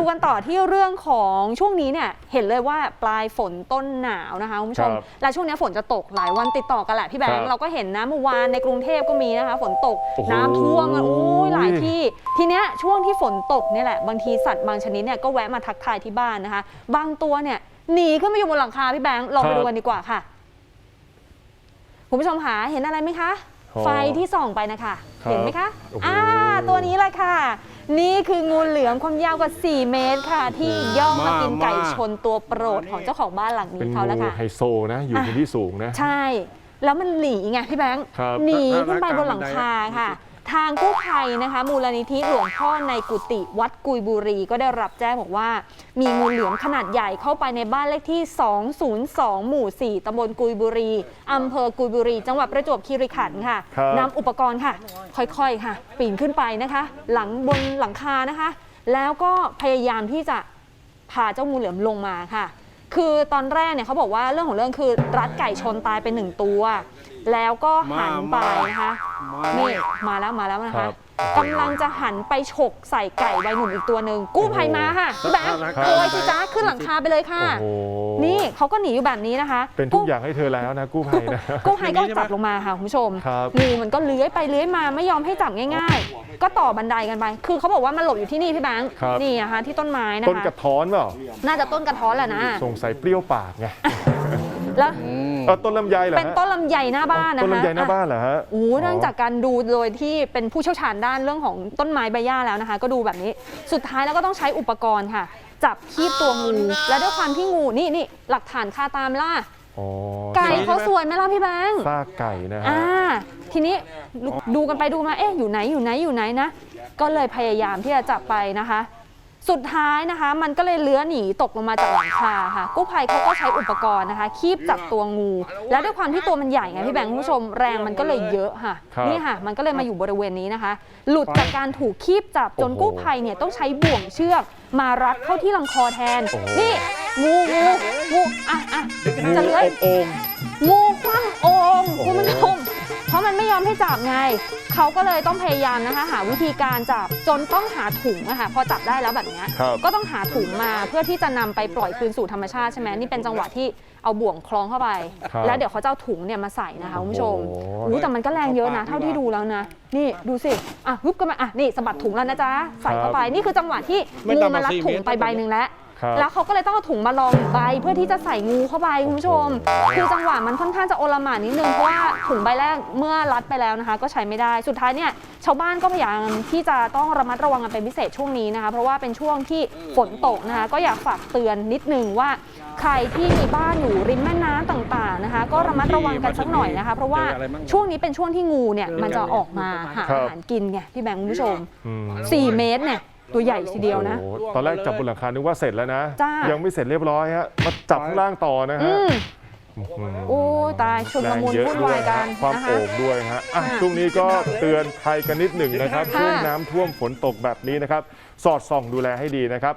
ดูกันต่อที่เรื่องของช่วงนี้เนี่ยเห็นเลยว่าปลายฝนต้นหนาวนะคะคุณผู้ชม ครับและช่วงนี้ฝนจะตกหลายวันติดต่อกันแหละพี่แบงครัค์บเราก็เห็นนะเมื่อวานในกรุงเทพก็มีนะคะ ฝนตกโอ้โห น้ำท่วมกันโอ้ยหลายที่ ทีเนี้ยช่วงที่ฝนตกเนี่ยแหละบางทีสัตว์บางชนิดเนี่ยก็แวะมาทักทายที่บ้านนะคะ บางตัวเนี่ยหนีขึ้นมาอยู่บนหลังคาพี่แบงค์ลองไปครับดูกันดีกว่าค่ะ คุณผู้ชมหาเห็นอะไรไหมคะโอ้ไฟที่ส่องไปนะคะ ครับเห็นไหมคะ โอ้โห อ่า ตัวนี้แหละค่ะ นี่คืองูเหลือมความยาวกว่า 4 เมตรค่ะ ที่ย่องมากินไก่ชนตัวโปรดของเจ้าของบ้านหลังเป็นนี้เขาแล้วงูค่ะ ไฮโซนะ อยู่บนที่สูงนะ ใช่ แล้วมันหนีไงพี่แบงค์ ครับหนีแล้วขึ้นไปบนหลังคาค่ะ ทางกู้ภัยนะคะ มูลนิธิหลวงพ่อในกุฏิวัดกุยบุรี ก็ได้รับแจ้งบอกว่า มีงูเหลือมขนาดใหญ่เข้าไปในบ้านเลขที่ 202 หมู่ 4 ตำบลกุยบุรีอำเภอกุยบุรี จังหวัดประจวบคีรีขันธ์ค่ะครับนำอุปกรณ์ค่ะ ค่อยๆค่ะ ปีนขึ้นไปนะคะ หลังบนหลังคานะคะ แล้วก็พยายามที่จะพาเจ้างูเหลือมลงมาค่ะ คือตอนแรกเนี่ยเขาบอกว่าเรื่องของเรื่องคือรัดไก่ชนตายไปหนึ่งตัว แล้วก็หันไปนะคะนี่มาแล้วมาแล้วนะครัคะบ กำลังจะหันไปฉกใส่ไก่ใบหนุ่มอีกตัวหนึ่งกู้ภัยมาค่ะพี่แบงค์ครับโกยสิจ้าขึ้นหลังคาไปเลยค่ะ โอ้โห นี่เขาก็หนีอยู่แบบนี้นะคะ เป็นทุกอย่างให้เธอแล้วนะกู้ภัยนะ กู้ภัยก็จับลงมาค่ะคุณผู้ชมครับงูมันก็เลื้อยไปเลื้อยมาไม่ยอมให้จับง่าย ๆ ก็ต่อบันไดกันไป คือเขาบอกว่ามันหลบอยู่ที่นี่พี่แบงค์ครับนี่นะคะที่ต้นไม้นะต้นคะกระท้อนเปล่าน่าจะต้นกระท้อนแหละนะสงสัยเปรี้ยวปากไงแล้วเออต้นลำไยเหรอเป็นฮะต้นลำไยหน้าบ้านนะคะต้นลำไยหน้าบ้านเหรอฮะโอ้โหเนื่องจากการดูโดยที่เป็นผู้เชี่ยวชาญด้านเรื่องของต้นไม้ใบหญ้าแล้วนะคะ ก็ดูแบบนี้สุดท้ายแล้วก็ต้องใช้อุปกรณ์ค่ะ จับคีบตัวงูและด้วยความที่งูนี่นี่หลักฐานคาตามล่าอ๋อไก่เขาสวยไหมล่ะพี่แบงค์ซากไก่นะฮะอ่าทีนี้ดูดูกันไปดูมาเอ๊ะอยู่ไหนอยู่ไหนอยู่ไหนนะ ก็เลยพยายามที่จะจับไปนะคะ สุดท้ายนะคะ มันก็เลยเลื้อยหนีตกลงมาจากหลังคาค่ะ กู้ภัยเขาก็ใช้อุปกรณ์นะคะ คีบจับตัวงู แล้วด้วยความที่ตัวมันใหญ่ไงพี่แบงค์คุณผู้ชมแรงมันก็เลยเยอะค่ะ ครับนี่ค่ะ มันก็เลยมาอยู่บริเวณนี้นะคะ หลุดจากการถูกคีบจับจนโอ้โหกู้ภัยเนี่ยต้องใช้บ่วงเชือก มารัดเข้าที่ลำคอแทน โอ้โห นี่งูงูงูอะอะจะเลื้อย โอ่ง งูคว่ำโอ่งโอ้โหคุณผู้ชม เพราะมันไม่ยอมให้จับไงเขาก็เลยต้องพยายามนะคะ หาวิธีการจับจนต้องหาถุงอะค่ะพอจับได้แล้วแบบเนี้ยครับ ก็ต้องหาถุงมาเพื่อที่จะนำไปปล่อยคืนสู่ธรรมชาติใช่ไหมนี่เป็นจังหวะที่เอาบ่วงคล้องเข้าไป ครับแล้วเดี๋ยวเขาจะเอาถุงเนี่ยมาใส่นะคะคุณผู้ชมโอ้โห อู้แต่มันก็แรงเยอะนะเท่าที่ดูแล้วนะนี่ดูสิอะฮึบกันมาอะนี่สะบัดถุงแล้วนะจ๊ะใส่เข้าไปนี่คือจังหวะที่ไม่งูต่ำกว่ามารัดสี่ถุงเมตรไปใบหนึ่งแล้ว ครับแล้วเขาก็เลยต้องเอาถุงมาลองใบเพื่อที่จะใส่งูเข้าไปคุณผู้ชม คือจังหวะมันค่อนข้างจะโอลหม่านนิดนึงเพราะว่าถุงใบแรกเมื่อรัดไปแล้วนะคะ ก็ใช้ไม่ได้สุดท้ายเนี่ยชาวบ้านก็พยายามที่จะต้องระมัดระวังกันเป็นพิเศษช่วงนี้นะคะเพราะว่าเป็นช่วงที่ฝนตกนะคะก็อยากฝากเตือนนิดนึงว่า ใครที่มีบ้านอยู่ริมแม่น้ำต่างๆนะคะ ก็ระมัดระวังกันสักหน่อยนะคะ เพราะว่าช่วงนี้เป็นช่วงที่งูเนี่ยมันจะออกมาหาครับอาหารกินไงพี่แบงค์คุณผู้ชมอืม4เมตรเนี่ย ตัวใหญ่ทีเดียวนะ โอ้โหตอนแรกจับบนหลังคานึกว่าเสร็จแล้วนะ จ้ายั ยังไม่เสร็จเรียบร้อยฮะมาจับข้างล่างต่อนะอืฮะมอื้อหือโอ้ตายชุลแรงมุนเยอะวุ่นด้ววายยกันความนะคะ โอบด้วยฮะอะค่ะช่วงนี้ก็เตือนภัยกันนิดหนึ่งนะครับค่ะ ช่วงน้ำท่วมฝนตกแบบนี้นะครับ สอดส่องดูแลให้ดีนะครับ